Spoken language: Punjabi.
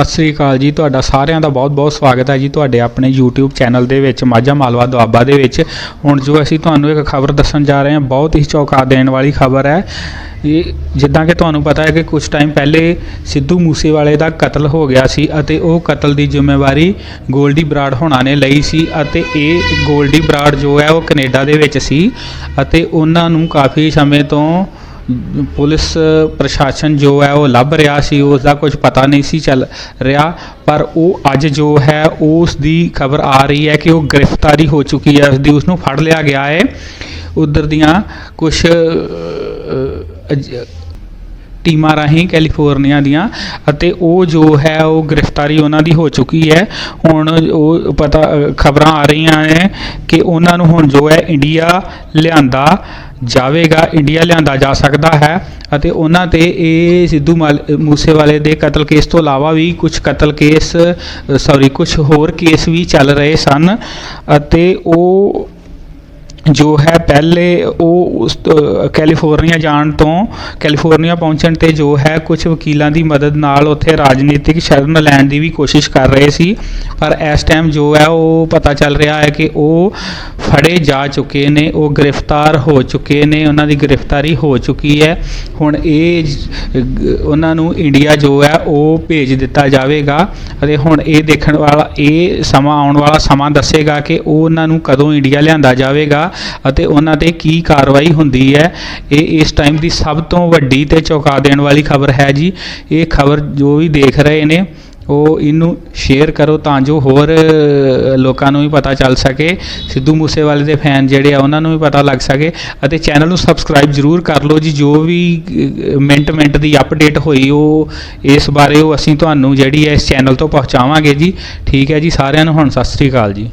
ਸਤਿ ਸ੍ਰੀ ਅਕਾਲ ਜੀ, ਤੁਹਾਡਾ ਸਾਰਿਆਂ ਦਾ ਬਹੁਤ-ਬਹੁਤ ਸਵਾਗਤ ਹੈ ਜੀ ਤੁਹਾਡੇ ਆਪਣੇ YouTube ਚੈਨਲ ਦੇ ਵਿੱਚ, ਮਾਝਾ ਮਾਲਵਾ ਦੁਆਬਾ ਦੇ ਵਿੱਚ। ਹੁਣ ਜੋ ਅਸੀਂ ਤੁਹਾਨੂੰ ਇੱਕ ਖਬਰ ਦੱਸਣ ਜਾ ਰਹੇ ਹਾਂ, ਬਹੁਤ ਹੀ ਚੌਕਾ ਦੇਣ ਵਾਲੀ ਖਬਰ ਹੈ। ਇਹ ਜਿੱਦਾਂ ਕਿ ਤੁਹਾਨੂੰ ਪਤਾ ਹੈ ਕਿ ਕੁਝ ਟਾਈਮ ਪਹਿਲੇ ਸਿੱਧੂ ਮੂਸੇਵਾਲੇ ਦਾ ਕਤਲ ਹੋ ਗਿਆ ਸੀ ਅਤੇ ਉਹ ਕਤਲ ਦੀ ਜ਼ਿੰਮੇਵਾਰੀ ਗੋਲਡੀ ਬਰਾੜ ਹੋਣਾ ਨੇ ਲਈ ਸੀ ਅਤੇ ਇਹ ਗੋਲਡੀ ਬਰਾੜ ਜੋ ਹੈ ਉਹ ਕੈਨੇਡਾ ਦੇ ਵਿੱਚ ਸੀ ਅਤੇ ਉਹਨਾਂ ਨੂੰ ਕਾਫੀ ਸਮੇਂ ਤੋਂ ਪੁਲਿਸ ਪ੍ਰਸ਼ਾਸਨ ਜੋ ਹੈ ਉਹ ਲੱਭ ਰਿਹਾ ਸੀ ਉਸ ਦਾ ਕੁਝ ਪਤਾ ਨਹੀਂ ਸੀ ਚੱਲ ਰਿਹਾ, ਪਰ ਉਹ ਅੱਜ ਜੋ ਹੈ ਉਸ ਦੀ ਖਬਰ ਆ ਰਹੀ ਹੈ ਕਿ ਉਹ ਗ੍ਰਿਫਤਾਰੀ ਹੋ ਚੁੱਕੀ ਹੈ ਉਸ ਦੀ ਉਸ ਨੂੰ ਫੜ ਲਿਆ ਗਿਆ ਹੈ। ਉਧਰ ਦੀਆਂ ਕੁਝ ਟੀਮਾਂ ਰਾਹੀਂ ਕੈਲੀਫੋਰਨੀਆ ਦੀਆਂ ਅਤੇ ਉਹ ਜੋ ਹੈ, ਉਹ ਗ੍ਰਿਫਤਾਰੀ ਉਹਨਾਂ ਦੀ ਹੋ ਚੁੱਕੀ ਹੈ। ਹੁਣ ਉਹ ਪਤਾ, ਖਬਰਾਂ ਆ ਰਹੀਆਂ ਨੇ ਕਿ ਉਹਨਾਂ ਨੂੰ ਹੁਣ ਜੋ ਹੈ, ਇੰਡੀਆ ਲਿਆਂਦਾ ਜਾਵੇਗਾ, ਇੰਡੀਆ ਲਿਆਂਦਾ ਜਾ ਸਕਦਾ ਹੈ ਅਤੇ ਉਹਨਾਂ ਤੇ ਇਹ ਸਿੱਧੂ ਮਾਲ- ਮੂਸੇਵਾਲੇ ਦੇ ਕਤਲ ਕੇਸ ਤੋਂ ਇਲਾਵਾ ਵੀ ਕੁਝ ਕਤਲ ਕੇਸ, ਸੌਰੀ ਕੁਝ ਹੋਰ ਕੇਸ ਵੀ ਚੱਲ ਰਹੇ ਸਨ ਅਤੇ ਉਹ ਜੋ ਹੈ ਪਹਿਲੇ ਉਹ ਉਸ ਕੈਲੀਫੋਰਨੀਆ ਜਾਣ ਤੋਂ ਕੈਲੀਫੋਰਨੀਆ ਪਹੁੰਚਣ ਤੇ ਜੋ ਹੈ ਕੁਝ ਵਕੀਲਾਂ ਦੀ ਮਦਦ ਨਾਲ ਉੱਥੇ ਰਾਜਨੀਤਿਕ ਸ਼ਰਨ ਲੈਣ ਦੀ ਵੀ ਕੋਸ਼ਿਸ਼ ਕਰ ਰਹੇ ਸੀ। ਪਰ ਇਸ ਟਾਈਮ ਜੋ ਹੈ, ਉਹ ਪਤਾ ਚੱਲ ਰਿਹਾ ਹੈ ਕਿ ਉਹ ਫੜੇ ਜਾ ਚੁੱਕੇ ਨੇ, ਉਹ ਗ੍ਰਿਫਤਾਰ ਹੋ ਚੁੱਕੇ ਨੇ, ਉਹਨਾਂ ਦੀ ਗ੍ਰਿਫਤਾਰੀ ਹੋ ਚੁੱਕੀ ਹੈ। ਹੁਣ ਇਹ ਉਹਨਾਂ ਨੂੰ ਇੰਡੀਆ ਜੋ ਹੈ, ਉਹ ਭੇਜ ਦਿੱਤਾ ਜਾਵੇਗਾ ਅਤੇ ਹੁਣ ਇਹ ਦੇਖਣ ਵਾਲਾ, ਇਹ ਸਮਾਂ ਆਉਣ ਵਾਲਾ ਸਮਾਂ ਦੱਸੇਗਾ ਕਿ ਉਹ ਉਹਨਾਂ ਨੂੰ ਕਦੋਂ ਇੰਡੀਆ ਲਿਆਂਦਾ ਜਾਵੇਗਾ ਅਤੇ ਉਹਨਾਂ ਤੇ ਕੀ ਕਾਰਵਾਈ ਹੁੰਦੀ ਹੈ, ਇਹ ਇਸ ਟਾਈਮ ਦੀ ਸਭ ਤੋਂ ਵੱਡੀ ਤੇ ਚੌਂਕਾ ਦੇਣ ਵਾਲੀ ਖਬਰ ਹੈ ਜੀ। ਇਹ ਖਬਰ ਜੋ ਵੀ ਦੇਖ ਰਹੇ ਨੇ, ਉਹ ਇਹਨੂੰ ਸ਼ੇਅਰ ਕਰੋ ਤਾਂ ਜੋ ਹੋਰ ਲੋਕਾਂ ਨੂੰ ਵੀ ਪਤਾ ਚੱਲ ਸਕੇ, ਸਿੱਧੂ ਮੂਸੇਵਾਲੇ ਦੇ ਫੈਨ ਜਿਹੜੇ ਆ, ਉਹਨਾਂ ਨੂੰ ਵੀ ਪਤਾ ਲੱਗ ਸਕੇ। ਅਤੇ ਚੈਨਲ ਨੂੰ ਸਬਸਕ੍ਰਾਈਬ ਜ਼ਰੂਰ ਕਰ ਲਓ ਜੀ, ਜੋ ਵੀ ਮਿੰਟ ਮਿੰਟ ਦੀ ਅਪਡੇਟ ਹੋਈ, ਉਹ ਇਸ ਬਾਰੇ ਉਹ ਅਸੀਂ ਤੁਹਾਨੂੰ ਜਿਹੜੀ ਹੈ, ਇਸ ਚੈਨਲ ਤੋਂ ਪਹੁੰਚਾਵਾਂਗੇ ਜੀ। ਠੀਕ ਹੈ ਜੀ, ਸਾਰਿਆਂ ਨੂੰ ਹੁਣ ਸਤਿ ਸ੍ਰੀ ਅਕਾਲ ਜੀ।